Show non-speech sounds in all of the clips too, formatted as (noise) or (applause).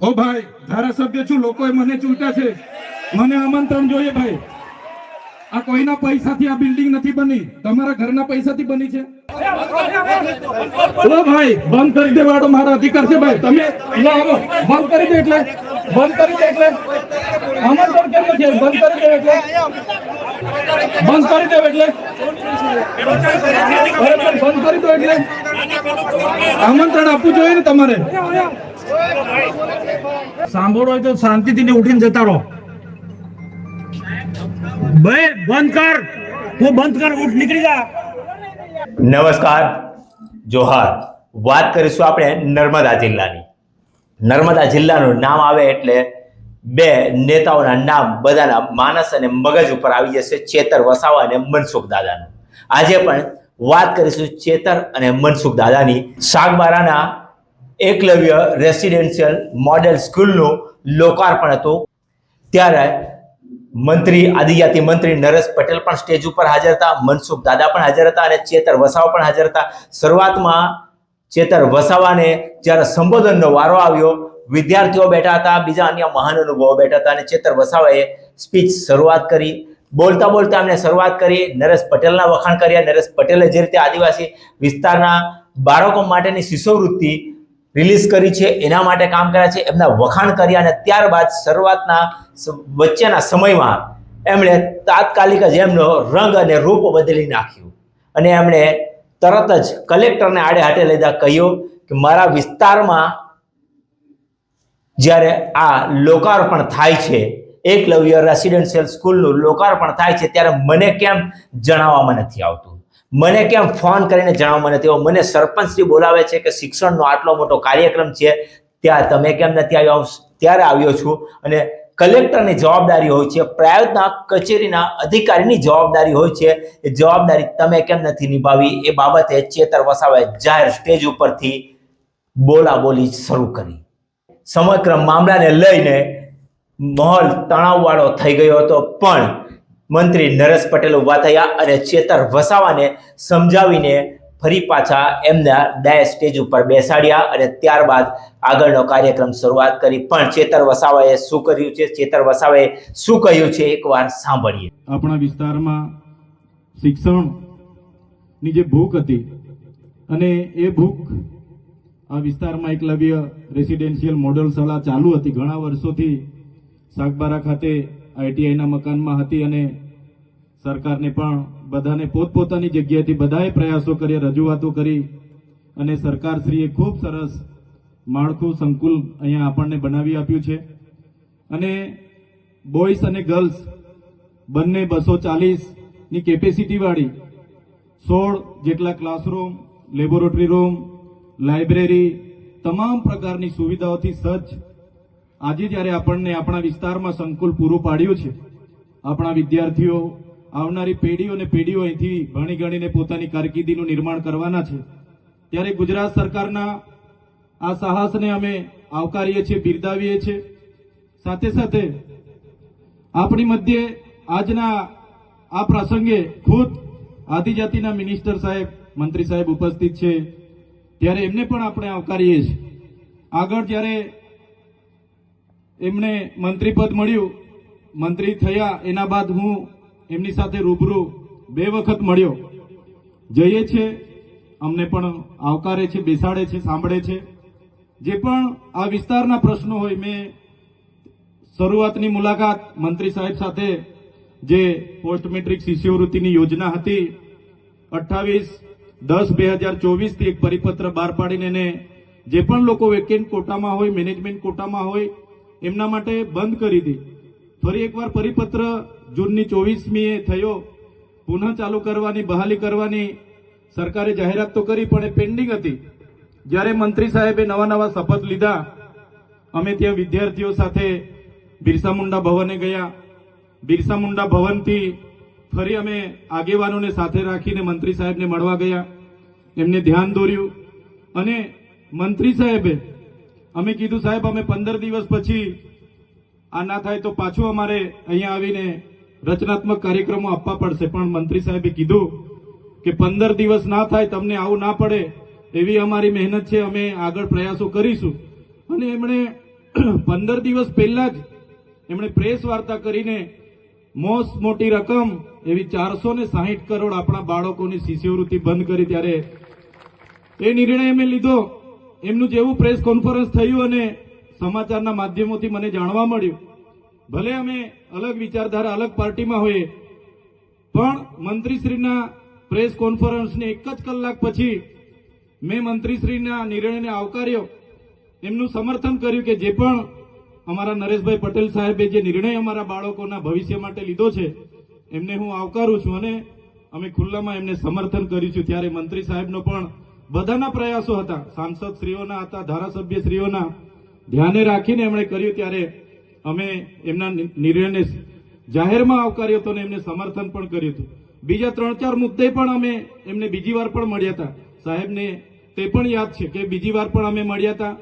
ઓ ભાઈ, ધારાસભ્ય છું, લોકોએ મને ચૂંટ્યા છે. મને આમંત્રણ જોઈએ ભાઈ. આ કોઈના પૈસાથી આ બિલ્ડિંગ નથી બની? તમારા ઘરના પૈસાથી બની છે? ઓ ભાઈ, બંધ કરી દેવાડો મારો અધિકાર છે ભાઈ. તમે બંધ કરી દે એટલે. બંધ કરી દે એટલે. આમંત્રણ કર્યું છે બંધ કરી દે એટલે. બંધ કરી દે એટલે. બંધ કરી દો એટલે. આમંત્રણ આપવું જોઈએ ને તમારે. સાંભળો હોય તો શાંતિથી ઉઠીને જતા રહો. બંધ કર. તું બંધ કર, ઉઠ, નીકળી જા. નમસ્કાર, જોહાર. વાત કરીશું આપણે નર્મદા જિલ્લાની. નર્મદા જિલ્લાનું નામ આવે એટલે બે નેતાઓના નામ બધાના માનસ અને મગજ ઉપર આવી જશે ચેતર વસાવા અને મનસુખ દાદાનું. આજે પણ વાત કરીશું ચેતર અને મનસુખ દાદાની. સાગબારાના એકલવ્ય રેસિડેન્શિયલ મોડેલ સ્કૂલનું લોકાર્પણ હતું. ત્યારે મંત્રી, આદિજાતિ મંત્રી નરેશ પટેલ પણ સ્ટેજ ઉપર હાજર હતા, મનસુખ દાદા પણ હાજર હતા અને ચેતર વસાવા પણ હાજર હતા. શરૂઆતમાં ચેતર વસાવાને જ્યારે સંબોધનનો વારો આવ્યો, વિદ્યાર્થીઓ બેઠા હતા, બીજા અન્ય મહાનુભાવો બેઠા હતા અને ચેતર વસાવાએ સ્પીચ શરૂઆત કરી. બોલતા બોલતા એમણે શરૂઆત કરી. નરેશ પટેલના વખાણ કર્યા. નરેશ પટેલે જે રીતે આદિવાસી વિસ્તારના બાળકો માટેની શિષ્યવૃત્તિ રિલીઝ કરી છે, એના માટે કામ કર્યા છે. એમના વખાણ કર્યા અને ત્યારબાદ શરૂઆતના વચ્ચેના સમયમાં એમણે તાત્કાલિક જ એમનો રંગ અને રૂપ બદલી નાખ્યું. અને એમણે તરત જ કલેક્ટરને આડે હાટે લીધા કહ્યું કે મારા વિસ્તારમાં જ્યારે આ લોકાર્પણ થાય છે, એકલવ્ય રેસિડેન્શિયલ સ્કૂલનું લોકાર્પણ થાય છે, ત્યારે મને કેમ જણાવવામાં નથી આવતું? મને કેમ ફોન કરીને જણાવવામાં નથી આવતું મને સરપંચશ્રી બોલાવે છે કે શિક્ષણનો આટલો મોટો કાર્યક્રમ છે, ત્યાં તમે કેમ નથી આવ્યો? ત્યારે આવ્યો છું અને કલેક્ટરની જવાબદારી હોય છે, પ્રાયોજના કચેરીના અધિકારીની જવાબદારી હોય છે. એ જવાબદારી તમે કેમ નથી નિભાવી? એ બાબતે ચેતર વસાવે જાહેર સ્ટેજ ઉપરથી બોલાબોલી શરૂ કરી. સમગ્ર મામલાને લઈને માહોલ તણાવવાળો થઈ ગયો હતો, પણ મંત્રી નરેશ પટેલ ઊભા થયા અને ચેતર વસાવાને સમજાવીને ફરી પાછા એમના ડાય સ્ટેજ ઉપર બેસાડ્યા અને ત્યારબાદ આગળનો કાર્યક્રમ શરૂઆત કરી. પણ ચેતર વસાવાએ શું કર્યું છે? ચેતર વસાવાએ શું કહ્યું છે? એકવાર સાંભળીએ. આપણા વિસ્તારમાં શિક્ષણની જે ભૂખ હતી અને એ ભૂખ આ વિસ્તારમાં એકલવ્ય રેસિડેન્શિયલ મોડલ શાળા ચાલુ હતી. ઘણા વર્ષોથી સાગબારા ખાતે આઈટીઆઈના મકાનમાં હતી અને સરકારને પણ બધાને પોતપોતાની જગ્યાએથી બધાએ પ્રયાસો કર્યા, રજૂઆતો કરી અને સરકારશ્રીએ ખૂબ સરસ માળખું સંકુલ અહીંયા આપણને બનાવી આપ્યું છે. અને બોયસ અને ગર્લ્સ બંને બસો ચાલીસની કેપેસિટીવાળી સોળ જેટલા ક્લાસરૂમ, લેબોરેટરી રૂમ, લાઇબ્રેરી, તમામ પ્રકારની સુવિધાઓથી સજ્જ આજે જ્યારે આપણને આપણા વિસ્તારમાં સંકુલ પૂરું પાડ્યું છે, આપણા વિદ્યાર્થીઓ, આવનારી પેઢીઓ અને પેઢીઓ અહીંથી ભણી ગણીને પોતાની કારકિર્દીનું નિર્માણ કરવાના છે, ત્યારે ગુજરાત સરકારના આ સાહસને અમે આવકારીએ છીએ, બિરદાવીએ છીએ. સાથે સાથે આપણી મધ્યે આજના આ પ્રસંગે ખુદ આદિજાતિના મિનિસ્ટર સાહેબ, મંત્રી સાહેબ ઉપસ્થિત છે. ત્યારે એમને પણ આપણે આવકારીએ છીએ. આગળ જ્યારે એમને મંત્રી પદ મળ્યું. મંત્રી થયા, એના બાદ હું એમની સાથે રૂબરૂ બે વખત મળ્યો. જઈએ છે, અમને પણ આવકારે છે, બેસાડે છે, સાંભળે છે. જે પણ આ વિસ્તારના પ્રશ્નો હોય, મેં શરૂઆતની મુલાકાત મંત્રી સાહેબ સાથે જે પોસ્ટ મેટ્રિક શિષ્યવૃત્તિની યોજના હતી, અઠ્ઠાવીસ દસ બે હજાર ચોવીસથી એક પરિપત્ર બહાર પાડીને જે પણ લોકો વેકેન્ટ કોટામાં હોય, મેનેજમેન્ટ કોટામાં હોય એમના માટે બંધ કરી દી. ફરી એકવાર પરિપત્ર જૂનની ચોવીસમીએ થયો. પુનઃ ચાલુ કરવાની, બહાલી કરવાની સરકારે જાહેરાત તો કરી, પણ એ પેન્ડિંગ હતી. જ્યારે મંત્રી સાહેબે નવા નવા શપથ લીધા, અમે ત્યાં વિદ્યાર્થીઓ સાથે બિરસા મુંડા ભવને ગયા. બિરસા મુંડા ભવનથી ફરી અમે આગેવાનોને સાથે રાખીને મંત્રી સાહેબને મળવા ગયા. એમને ધ્યાન દોર્યું. અને મંત્રી સાહેબે અમે કીધું, સાહેબ, અમે પંદર દિવસ પછી આ ના થાય તો પાછું અમારે અહીંયા આવીને રચનાત્મક કાર્યક્રમો આપવા પડશે. પણ મંત્રી સાહેબે કીધું કે પંદર દિવસ ના થાય, તમને આવું ના પડે, એવી અમારી મહેનત છે, અમે આગળ પ્રયાસો કરીશું. અને એમણે (clears throat) પંદર દિવસ પહેલા જ એમણે પ્રેસ વાર્તા કરીને મોસ્ટ મોટી રકમ એવી ચારસો ને કરોડ આપણા બાળકોની શિષ્યવૃત્તિ બંધ કરી ત્યારે એ નિર્ણય અમે લીધો. એમનું જેવું પ્રેસ કોન્ફરન્સ થયું અને સમાચારના માધ્યમોથી મને જાણવા મળ્યું. ભલે અમે અલગ વિચારધારા, અલગ પાર્ટીમાં હોઈએ, પણ મંત્રીશ્રીના પ્રેસ કોન્ફરન્સને એક જ કલાક પછી મેં મંત્રીશ્રીના નિર્ણયને આવકાર્યો. એમનું સમર્થન કર્યું કે જે પણ અમારા નરેશભાઈ પટેલ સાહેબે જે નિર્ણય અમારા બાળકોના ભવિષ્ય માટે લીધો છે, એમને હું આવકારું છું અને અમે ખુલ્લામાં એમને સમર્થન કર્યું છું ત્યારે મંત્રી સાહેબનો પણ બધાના પ્રયાસો હતા. સાંસદ શ્રીઓના હતા, ધારાસભ્ય શ્રીઓના. ધ્યાને રાખીને એમણે કર્યું ત્યારે અમે એમના નિર્ણયને જાહેરમાં આવકાર્યો હતો અને એમને સમર્થન પણ કર્યું હતું. બીજા ત્રણ ચાર મુદ્દે પણ અમે એમને બીજી વાર પણ મળ્યા હતા. સાહેબને તે પણ યાદ છે કે બીજી વાર પણ અમે મળ્યા હતા.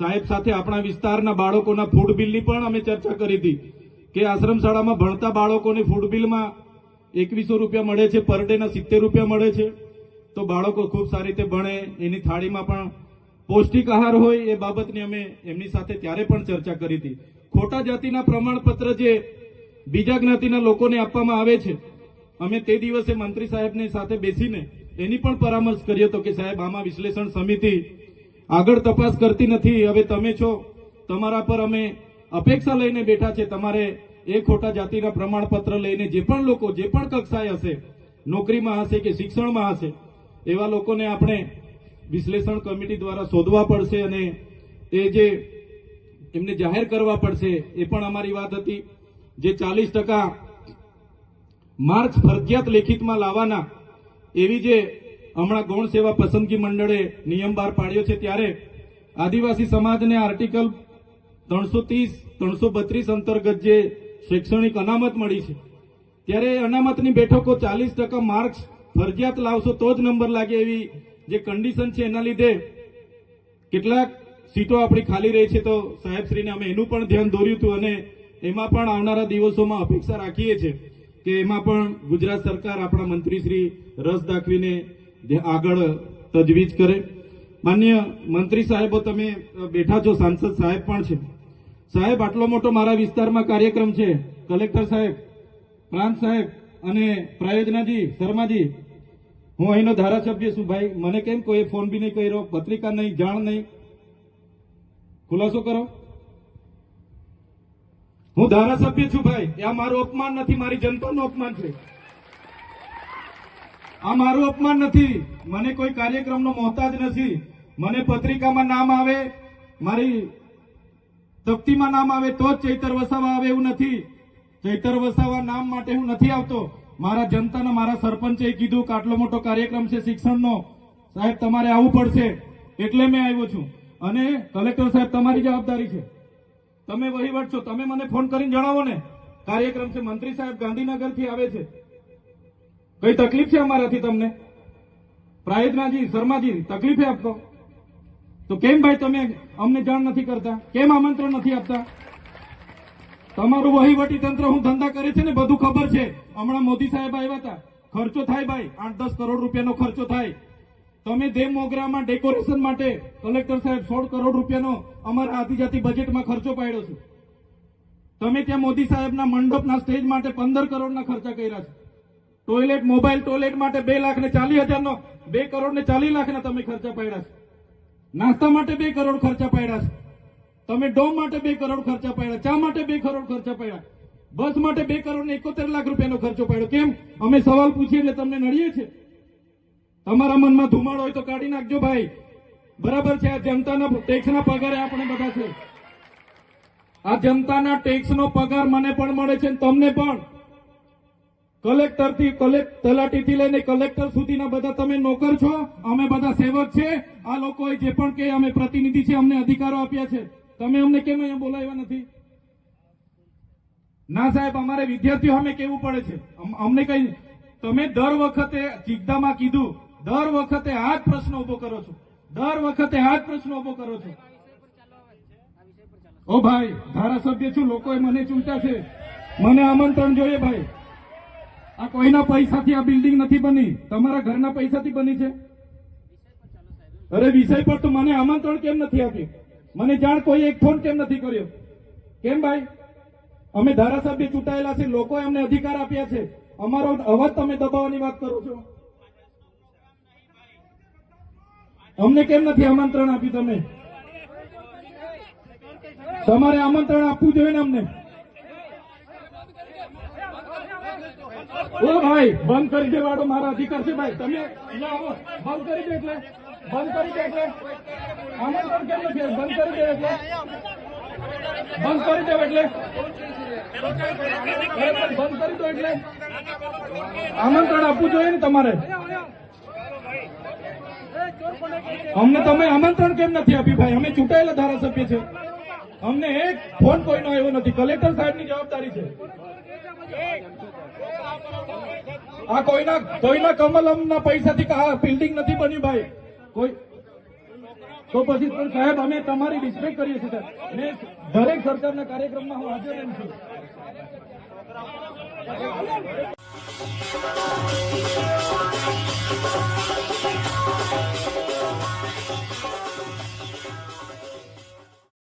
સાહેબ સાથે આપણા વિસ્તારના બાળકોના ફૂડ બિલની પણ અમે ચર્ચા કરી હતી કે આશ્રમ શાળામાં ભણતા બાળકોને ફૂડ બિલમાં એકવીસો રૂપિયા મળે છે પર ડેના સિત્તેર રૂપિયા મળે છે. તો બાળકો ખૂબ સારી રીતે ભણે, એની થાળીમાં પણ પૌષ્ટિક આહાર હોય એ બાબતની અમે એમની સાથે ત્યારે પણ ચર્ચા કરી હતી. ખોટા જાતિના પ્રમાણપત્ર જે બીજા જ્ઞાતિના લોકોને આપવામાં આવે છે, અમે તે દિવસે મંત્રી સાહેબની સાથે બેસીને એની પણ પરામર્શ કર્યો હતો કે સાહેબ, આમાં વિશ્લેષણ સમિતિ આગળ તપાસ કરતી નથી, હવે તમે છો, તમારા પર અમે અપેક્ષા લઈને બેઠા છે, તમારે એ ખોટા જાતિના પ્રમાણપત્ર લઈને જે પણ લોકો, જે પણ કક્ષાએ હશે, નોકરીમાં હશે કે શિક્ષણમાં હશે એવા લોકોને આપણે વિશ્લેષણ કમિટી દ્વારા શોધવા પડશે અને એ જે એમને જાહેર કરવા પડશે, એ પણ અમારી વાત હતી. જે ચાલીસ ટકા માર્ક્સ ફરજિયાત લેખિતમાં લાવવાના, એવી જે હમણાં ગૌણ સેવા પસંદગી મંડળે નિયમ બહાર પાડ્યો છે, ત્યારે આદિવાસી સમાજને આર્ટિકલ ત્રણસો ત્રીસ, ત્રણસો બત્રીસ અંતર્ગત જે શૈક્ષણિક અનામત મળી છે, ત્યારે અનામતની બેઠકો ચાલીસ ટકા માર્ક્સ ફરજિયાત લાવશો તો જ નંબર લાગે એવી જે કન્ડિશન છે એના લીધે કેટલાક સીટો આપણી ખાલી રહી છે તો સાહેબશ્રીને અમે એનું પણ ધ્યાન દોર્યું હતું અને એમાં પણ આવનારા દિવસોમાં અપેક્ષા રાખીએ છીએ કે એમાં પણ ગુજરાત સરકાર આપણા મંત્રીશ્રી રસ દાખવીને આગળ તજવીજ કરે. માન્ય મંત્રી સાહેબો તમે બેઠા છો, સાંસદ સાહેબ પણ છે. સાહેબ, આટલો મોટો મારા વિસ્તારમાં કાર્યક્રમ છે. કલેક્ટર સાહેબ, પ્રાંત સાહેબ અને પ્રાયોજનાજી, શર્માજી હું અહીંનો ધારાસભ્ય છું, ભાઈ. મને કેમ કોઈ ફોન બી નહીં કર્યો, પત્રિકા નહીં, જાણ નહીં? ખુલાસો કરો. હું ધારાસભ્ય છું, ભાઈ. આ મારું અપમાન નથી, મારી જનતાનું અપમાન છે. આ મારું અપમાન નથી. મને કોઈ કાર્યક્રમનો મોહતાજ નથી. મને પત્રિકામાં નામ આવે, મારી તપ્તીમાં નામ આવે, તો જ ચૈતર વસાવા આવે એવું નથી. ચૈતર વસાવા નામ માટે હું નથી આવતો. મારા જનતાના મારા સરપંચે કીધું કે આટલો મોટો કાર્યક્રમ છે શિક્ષણનો. સાહેબ, તમારે આવવું પડશે. એટલે મેં આવ્યો છું. અને કલેક્ટર સાહેબ, તમારી જવાબદારી છે. તમે વહીવટ છો. તમે મને ફોન કરીને જણાવો ને. કાર્યક્રમ છે. મંત્રી સાહેબ ગાંધીનગરથી આવે છે. કઈ તકલીફ છે અમારાથી તમને? પ્રાયોજનાજી શર્માજી, તકલીફ આપતો તો કેમ ભાઈ, તમે અમને જાણ નથી કરતા? કેમ આમંત્રણ નથી આપતા? તમારું વહીવટી તંત્ર હું ધંધા કરે છે ને બધું ખબર છે. હમણાં મોદી સાહેબ આવ્યા હતા. ખર્ચો થાય ભાઈ આઠ દસ કરોડ રૂપિયાનો ખર્ચો થાય. તમે દેવ મોગરામાં ડેકોરેશન માટે કલેક્ટર સાહેબ સોળ કરોડ રૂપિયાનો અમારા આદિજાતિ બજેટમાં ખર્ચો પાડ્યો છે. તમે ત્યાં મોદી સાહેબના મંડપના સ્ટેજ માટે પંદર કરોડના ખર્ચા કર્યા છે. ટોયલેટ મોબાઈલ ટોયલેટ માટે બે લાખ ને ચાલીસ હજારનો, બે કરોડ ને ચાલીસ લાખના તમે ખર્ચા પાડ્યા છે. નાસ્તા માટે બે કરોડ ખર્ચા પાડ્યા છે. તમે ડોમ માટે બે કરોડ ખર્ચા પાડ્યા, ચા માટે બે કરોડ ખર્ચા પડ્યા, બસ માટે બે કરોડ ને એકોતેર લાખ રૂપિયાનો ખર્ચો પડ્યો. કેમ? અમે સવાલ પૂછીએ એટલે તમને નડીએ છે તમારા મનમાં ધુમાડો હોય તો કાઢી નાખજો ભાઈ. બરાબર છે, આ જનતાના ટેક્સના પગારે આપણે બધા છે આ જનતાના ટેક્સનો પગાર મને પણ મળે છે તમને પણ. કલેક્ટરથી કલેક્ટ તલાટીથી લઈને કલેક્ટર સુધીના બધા તમે નોકર છો, અમે બધા સેવક છે. આ લોકોએ જે પણ કે અમે પ્રતિનિધિ છે અમને અધિકારો આપ્યા છે. તમે અમને કેમ અહીંયા બોલાવ્યા નથી? ના સાહેબ, અમારે વિદ્યાર્થીઓ અમે કેવું પડે છે? અમ- અમને કઈ તમે દર વખતે ચિકદામાં કીધું, દર વખતે આ જ પ્રશ્ન ઊભો કરો છો. દર વખતે આ જ પ્રશ્ન ઊભો કરો છો. ઓ ભાઈ, ધારાસભ્ય છું, લોકોએ મને ચૂંટ્યા છે. મને આમંત્રણ જોઈએ ભાઈ. આ કોઈના પૈસાથી આ બિલ્ડિંગ નથી બની? તમારા ઘરના પૈસાથી બની છે? અરે વિષય પર તો મને આમંત્રણ કેમ નથી આપ્યું? મને જાણ કોઈ એક ફોન કેમ નથી કર્યો? કેમ ભાઈ? અમે ધારાસભ્ય ચૂંટાયેલા છે, લોકો અમને અધિકાર આપ્યા છે. અમારો અવાજ તમે દબાવવાની વાત કરો છો. અમને કેમ નથી આમંત્રણ આપ્યું તમે? તમારે આમંત્રણ આપવું જોઈએ ને અમને? ઓ ભાઈ, બંધ કરી દેવાડો મારા અધિકાર છે ભાઈ. તમે બંધ કરી દે એટલે. બંધ કરી દે એટલે. આમંત્રણ કેમ નથી? બંધ કરી દે એટલે. બંધ કરી દે એટલે. બંધ કરી દો એટલે. આમંત્રણ આપવું જોઈએ ને તમારે. અમને તમે આમંત્રણ કેમ નથી આપ્યું ભાઈ? અમે ચૂંટાયેલા ધારાસભ્ય છે. અમને એક ફોન કોઈનો આવ્યો નથી. કલેક્ટર સાહેબની જવાબદારી છે. આ કોઈના કોઈના કમલમના પૈસાથી આ બિલ્ડિંગ નથી બની ભાઈ. કોઈ તો પછી સાહેબ, અમે તમારી રિસ્પેક્ટ કરીએ છીએ, સાહેબ. ને દરેક સરકારના કાર્યક્રમમાં હું હાજર રહું છું.